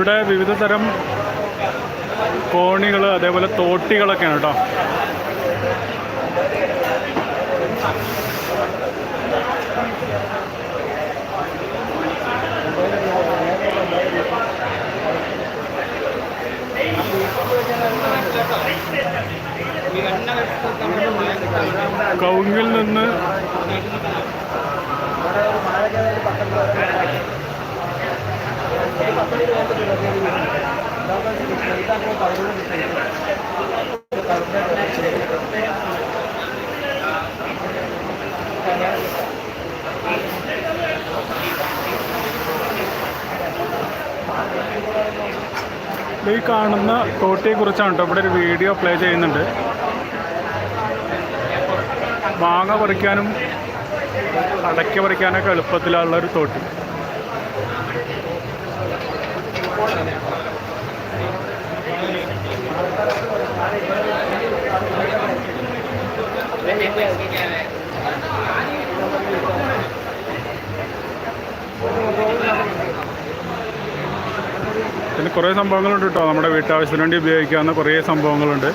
ഇവിടെ വിവിധ തരം കോണികൾ അതേപോലെ തോട്ടികളൊക്കെയാണ് കേട്ടോ. കൗങ്ങിൽ നിന്ന് ഈ കാണുന്ന കോട്ടിയെ കുറിച്ചാണ് കേട്ടോ ഇവിടെ ഒരു വീഡിയോ പ്ലേ ചെയ്യുന്നുണ്ട്. മാങ്ങ പറിക്കാനും അടയ്ക്ക പറിക്കാനൊക്കെ എളുപ്പത്തിലുള്ള ഒരു തോട്ടി. പിന്നെ കുറേ സംഭവങ്ങളുണ്ട് കേട്ടോ. നമ്മുടെ വീട്ടാവശ്യത്തിന് വേണ്ടി ഉപയോഗിക്കാവുന്ന കുറേ സംഭവങ്ങളുണ്ട്.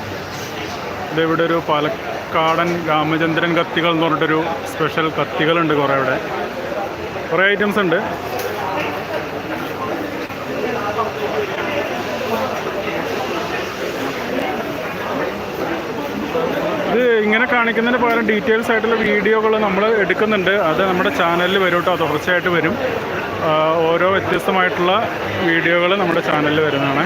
ഇത് ഇവിടെ ഒരു പാലക്കാടൻ രാമചന്ദ്രൻ കത്തികൾ എന്ന് പറഞ്ഞിട്ടൊരു സ്പെഷ്യൽ കത്തികളുണ്ട് കുറേ ഇവിടെ. കുറേ ഐറ്റംസ് ഉണ്ട്. ഇങ്ങനെ കാണിക്കുന്നതിന് പകരം ഡീറ്റെയിൽസ് ആയിട്ടുള്ള വീഡിയോകൾ നമ്മൾ എടുക്കുന്നുണ്ട്. അത് നമ്മുടെ ചാനലിൽ വരും കേട്ടോ തുടർച്ചയായിട്ട് വരും. ഓരോ വ്യത്യസ്തമായിട്ടുള്ള വീഡിയോകൾ നമ്മുടെ ചാനലിൽ വരുന്നതാണ്.